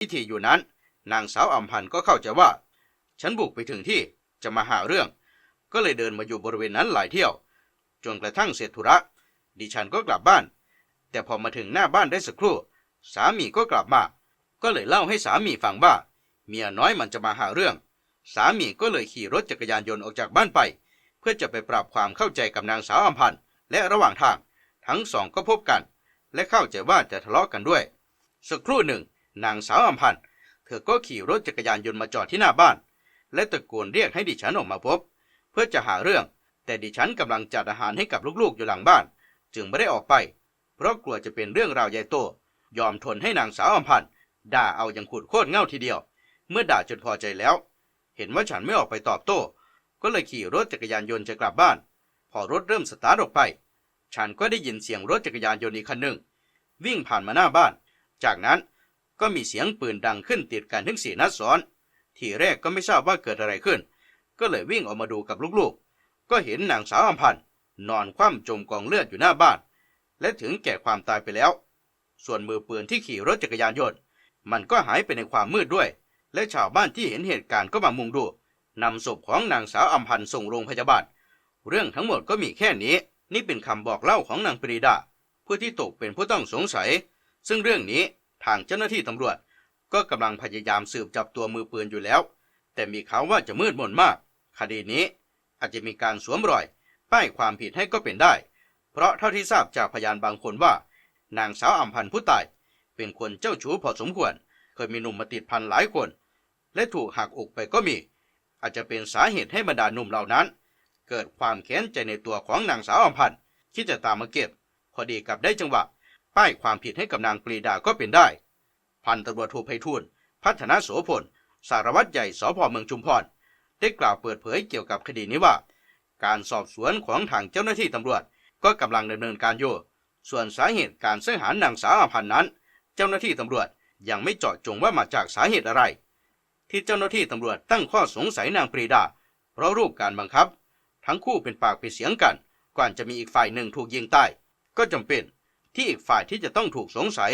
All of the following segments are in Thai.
พิธีอยู่นั้น นางสาวอัมพันธ์ก็เข้าใจว่า ฉันบุกไปถึงที่จะมาหาเรื่อง ก็เลยเดินมาอยู่บริเวณนั้นหลายเที่ยว จนกระทั่งเสร็จธุระ ดิฉันก็กลับบ้าน แต่พอมาถึงหน้าบ้านได้สักครู่ สามีก็กลับมา ก็เลยเล่าให้สามีฟังว่า เมียน้อยมันจะมาหาเรื่อง สามีก็เลยขี่รถจักรยานยนต์ออกจากบ้านไป เพื่อจะไปปรับความเข้าใจกับนางสาวอัมพันธ์และระหว่างทาง ทั้งสองก็พบกัน และเข้าใจว่าจะทะเลาะกันด้วย สักครู่หนึ่ง นางสาวอัมพันธ์เธอก็ขี่รถจักรยานยนต์มาจอดที่หน้าบ้าน และตะโกนเรียกให้ดิฉันออกมาพบ เพื่อจะหาเรื่อง แต่ดิฉันกำลังจัดอาหารให้กับลูกๆอยู่หลังบ้าน จึงไม่ได้ออกไป เพราะกลัวจะเป็นเรื่องราวใหญ่โต ยอมทนให้นางสาวอัมพันธ์ด่าเอาอย่างขุดโคตรเง่าทีเดียว เมื่อด่าจนพอใจแล้ว เห็นว่าฉันไม่ออกไปตอบโต้ ก็เลยขี่รถจักรยานยนต์จะกลับบ้าน พอรถเริ่มสตาร์ทออกไป ฉันก็ได้ยินเสียงรถจักรยานยนต์อีกคันหนึ่งวิ่งผ่านมาหน้าบ้าน จากนั้น ก็มีเสียงปืนดังขึ้นติดกันถึงสี่นัดซ้อน ทีแรกก็ไม่ทราบว่าเกิดอะไรขึ้น ก็เลยวิ่งออกมาดูกับลูกๆ ก็เห็นนางสาวอัมพันธ์นอนคว่ำจมกองเลือดอยู่หน้าบ้าน และถึงแก่ความตายไปแล้ว ส่วนมือปืนที่ขี่รถจักรยานยนต์ มันก็หายไปในความมืดด้วย และชาวบ้านที่เห็นเหตุการณ์ก็มามุงดูนำศพของนางสาวอัมพันธ์ส่งโรงพยาบาล เรื่องทั้งหมดก็มีแค่นี้ นี่เป็นคำบอกเล่าของนางปรีดาผู้ที่ตกเป็นผู้ต้องสงสัย ซึ่งเรื่องนี้ ทางเจ้าหน้าที่ตำรวจ ก็กำลังพยายามสืบจับตัวมือปืนอยู่แล้ว แต่มีข่าวว่าจะมืดมนมาก คดีนี้อาจจะมีการสวมรอย ป้ายความผิดให้ก็เป็นได้ เพราะเท่าที่ทราบจากพยานบางคนว่า นางสาวอัมพันธ์ผู้ตาย เป็นคนเจ้าชู้พอสมควร เคยมีหนุ่มมาติดพันหลายคน และถูกหักอกไปก็มี อาจจะเป็นสาเหตุให้บรรดาหนุ่มเหล่านั้น เกิดความแค้นใจในตัวของนางสาวอัมพันธ์คิดจะตามมาเก็บ พอดีกับได้จังหวะ ป้ายความผิดให้กับนางปรีดาก็เป็นได้ พันตำรวจโทไพฑูรย์พัฒนาโสพล สารวัตรใหญ่สพเมืองชุมพร ได้กล่าวเปิดเผยเกี่ยวกับคดีนี้ว่า การสอบสวนของทางเจ้าหน้าที่ตำรวจก็กำลังดำเนินการอยู่ ส่วนสาเหตุการสังหารนางสาวอภันธ์นั้น เจ้าหน้าที่ตำรวจยังไม่เจาะจงว่ามาจากสาเหตุอะไร ที่เจ้าหน้าที่ตำรวจตั้งข้อสงสัยนางปรีดา เพราะรูปการบังคับ ทั้งคู่เป็นปากเป็นเสียงกัน ก่อนจะมีอีกฝ่ายหนึ่งถูกยิงตาย ก็จำเป็น ที่อีกฝ่ายที่จะต้องถูกสงสัย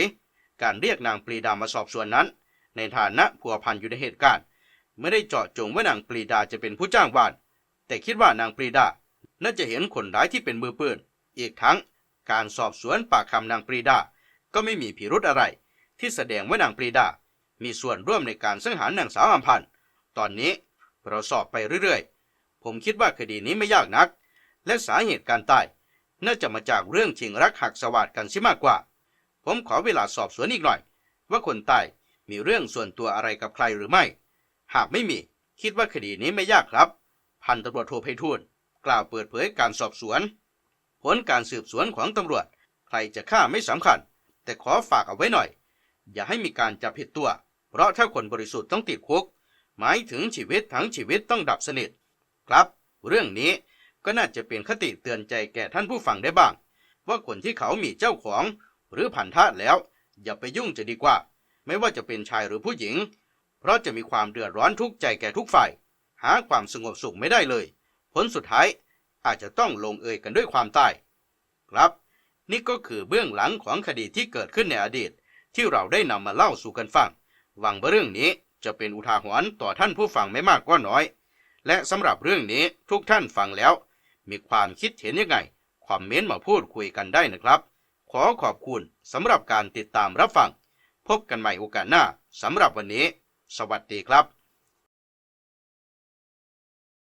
การเรียกนางปรีดามาสอบสวนนั้น ในฐานะผัวพันอยู่ในเหตุการณ์ ไม่ได้เจาะจงว่านางปรีดาจะเป็นผู้จ้างวาน แต่คิดว่านางปรีดาน่าจะเห็นคนร้ายที่เป็นมือปืน อีกทั้งการสอบสวนปากคำนางปรีดา ก็ไม่มีพิรุธอะไร ที่แสดงว่านางปรีดา มีส่วนร่วมในการสังหารนางสาวอัมพันธ์ตอนนี้เราสอบไปเรื่อยๆ ผมคิดว่าคดีนี้ไม่ยากนัก และสาเหตุการตาย น่าจะมาจากเรื่องชิงรักหักสวัสดกันซิมากกว่า ผมขอเวลาสอบสวนอีกหน่อย ว่าคนตายมีเรื่องส่วนตัวอะไรกับใครหรือไม่ หากไม่มี คิดว่าคดีนี้ไม่ยากครับ พันตำรวจโทไพฑูรย์กล่าวเปิดเผยการสอบสวน ผลการสืบสวนของตำรวจ ใครจะฆ่าไม่สำคัญ แต่ขอฝากเอาไว้หน่อย อย่าให้มีการจับผิดตัว เพราะถ้าคนบริสุทธิ์ต้องติดคุก หมายถึงชีวิตทั้งชีวิตต้องดับสนิท ครับ เรื่องนี้ ก็น่าจะเป็นคติเตือนใจแก่ท่านผู้ฟังได้บ้าง ว่าคนที่เขามีเจ้าของ หรือพันธะแล้ว อย่าไปยุ่งจะดีกว่า ไม่ว่าจะเป็นชายหรือผู้หญิง เพราะจะมีความเดือดร้อนทุกข์ใจแก่ทุกฝ่าย หาความสงบสุขไม่ได้เลย ผลสุดท้ายอาจจะต้องลงเอยกันด้วยความตายครับ นี่ก็คือเบื้องหลังของคดีที่เกิดขึ้นในอดีต ที่เราได้นำมาเล่าสู่กันฟังหวังว่าเรื่องนี้จะเป็นอุทาหรณ์ต่อท่านผู้ฟังไม่มากก็น้อย และสำหรับเรื่องนี้ทุกท่านฟังแล้ว มีความคิดเห็นยังไงคอมเมนต์มาพูดคุยกันได้นะครับ ขอขอบคุณสำหรับการติดตามรับฟัง พบกันใหม่โอกาสหน้าสำหรับวันนี้ สวัสดีครับ